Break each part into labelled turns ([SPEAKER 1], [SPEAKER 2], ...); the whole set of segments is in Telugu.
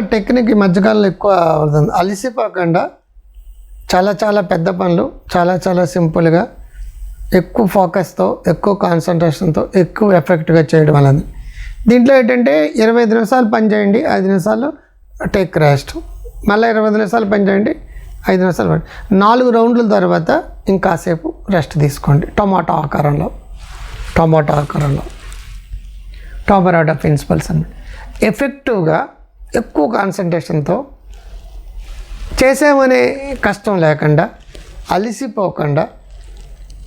[SPEAKER 1] టెక్నిక్ ఈ మధ్యకాలంలో ఎక్కువ అవుతుంది. అలసిపోకుండా చాలా చాలా పెద్ద పనులు చాలా చాలా సింపుల్గా ఎక్కువ ఫోకస్తో ఎక్కువ కాన్సన్ట్రేషన్తో ఎక్కువ ఎఫెక్ట్గా చేయడం అనేది దీంట్లో ఏంటంటే ఇరవై ఐదు నిమిషాలు పని చేయండి ఐదు నిమిషాలు టేక్ రెస్ట్ మళ్ళీ ఇరవై ఐదు నిమిషాలు పని చేయండి ఐదు నిమిషాలు పని నాలుగు రౌండ్ల తర్వాత ఇంకాసేపు రెస్ట్ తీసుకోండి. టొమాటో ఆకారంలో. టొమాటో ఆకారంలో. టొమాటో ప్రిన్సిపల్స్ అన్నమాట. ఎఫెక్టివ్గా ఎక్కువ కాన్సన్ట్రేషన్తో చేసామనే కష్టం లేకుండా అలిసిపోకుండా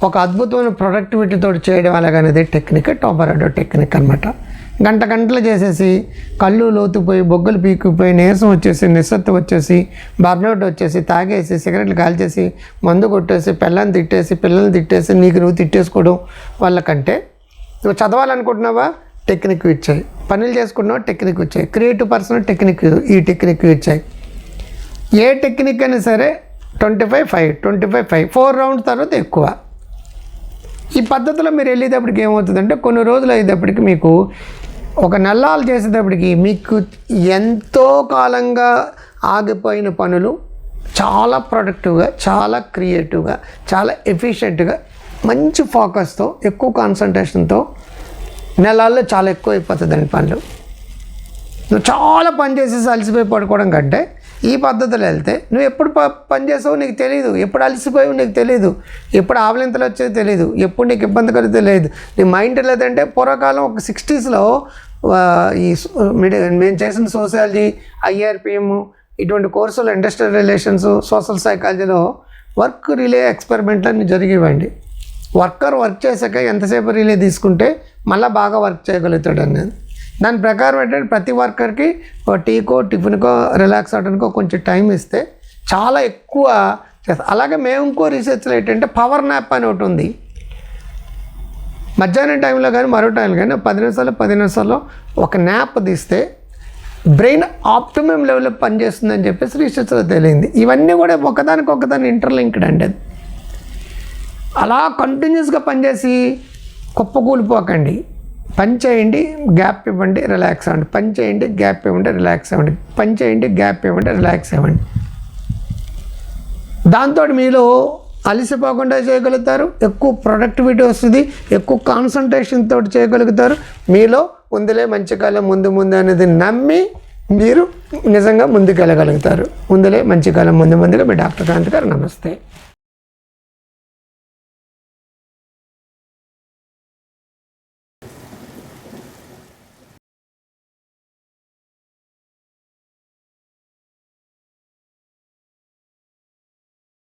[SPEAKER 1] ఒక అద్భుతమైన ప్రొడక్టివిటీతో చేయడం అలాగనేది టెక్నిక్ టోపరాడో టెక్నిక్ అనమాట గంట గంటలు చేసేసి కళ్ళు లోతుపోయి బొగ్గలు పీకిపోయి నీరసం వచ్చేసి నిస్సత్తు వచ్చేసి బర్నౌట్ వచ్చేసి తాగేసి సిగరెట్లు కాల్చేసి మందు కొట్టేసి పిల్లల్ని తిట్టేసి పిల్లల్ని తిట్టేసి నీకు నువ్వు తిట్టేసుకోవడం వాళ్ళకంటే నువ్వు చదవాలనుకుంటున్నావా? టెక్నిక్ ఇచ్చాయి. పనులు చేసుకున్న టెక్నిక్ ఇచ్చాయి. క్రియేటివ్ పర్సన్ టెక్నిక్ ఈ టెక్నిక్ ఇచ్చాయి. ఏ టెక్నిక్ అయినా సరే twenty five five twenty five five four rounds తర్వాత ఎక్కువ. ఈ పద్ధతిలో మీరు వెళ్ళేటప్పటికి ఏమవుతుందంటే కొన్ని రోజులు అయ్యేటప్పటికి మీకు ఒక నల్లాలు చేసేటప్పటికి మీకు ఎంతో కాలంగా ఆగిపోయిన పనులు చాలా ప్రొడక్టివ్గా చాలా క్రియేటివ్గా చాలా ఎఫిషియెంట్గా మంచి ఫోకస్తో ఎక్కువ కాన్సన్ట్రేషన్తో నెలల్లో చాలా ఎక్కువ అయిపోతుందండి పనులు నువ్వు చాలా పని చేసేసి అలసిపోయి పడుకోవడం కంటే ఈ పద్ధతిలో వెళ్తే నువ్వు ఎప్పుడు ప పని చేసావు నీకు తెలియదు ఎప్పుడు అలసిపోయావు నీకు తెలియదు ఎప్పుడు ఆవలింతలు వచ్చేది తెలియదు ఎప్పుడు నీకు ఇబ్బంది కలిగితే తెలియదు నీ మైండ్ లేదంటే పూర్వకాలం ఒక సిక్స్టీస్లో ఈ మేము చేసిన సోషాలజీ ఐఆర్పిఎం ఇటువంటి కోర్సులు ఇండస్ట్రియల్ రిలేషన్స్ సోషల్ సైకాలజీలో వర్క్ రిలే ఎక్స్పెరిమెంట్లు అన్నీ జరిగేవండి. వర్కర్ వర్క్ చేశాక ఎంతసేపు రిలే తీసుకుంటే మళ్ళీ బాగా వర్క్ చేయగలుగుతాడు అనేది దాని ప్రకారం ఏంటంటే ప్రతి వర్కర్కి ఒక టీకో టిఫిన్కో రిలాక్స్ అవడానికో కొంచెం టైం ఇస్తే చాలా ఎక్కువ చేస్తాం. అలాగే మేము ఇంకో రీసెర్చ్లో ఏంటంటే పవర్ నాప్ అని ఒకటి ఉంది. మధ్యాహ్నం టైంలో కానీ మరో టైంలో కానీ పది నిమిషాలు పది నిమిషాల్లో ఒక నాప్ తీస్తే బ్రెయిన్ ఆప్టిమం లెవెల్లో పనిచేస్తుందని చెప్పేసి రీసెర్చ్లో తెలియంది ఇవన్నీ కూడా ఒకదానికి ఒకదాని ఇంటర్లింక్డ్ అండి అది. అలా కంటిన్యూస్గా పనిచేసి కుప్పకూలిపోకండి. పని చేయండి గ్యాప్ ఇవ్వండి రిలాక్స్ అవ్వండి. పని చేయండి గ్యాప్ ఇవ్వండి రిలాక్స్ అవ్వండి. పని చేయండి గ్యాప్ ఇవ్వండి రిలాక్స్ అవ్వండి. దాంతో మీలో అలసిపోకుండా చేయగలుగుతారు. ఎక్కువ ప్రొడక్టివిటీ వస్తుంది. ఎక్కువ కాన్సన్ట్రేషన్ తోటి చేయగలుగుతారు. మీలో ఉందిలే మంచి కాలం ముందు ముందు అనేది నమ్మి మీరు నిజంగా ముందుకెళ్ళగలుగుతారు. ముందులే మంచి కాలం ముందు ముందుగా మీ డాక్టర్ కాంతి గారు నమస్తే.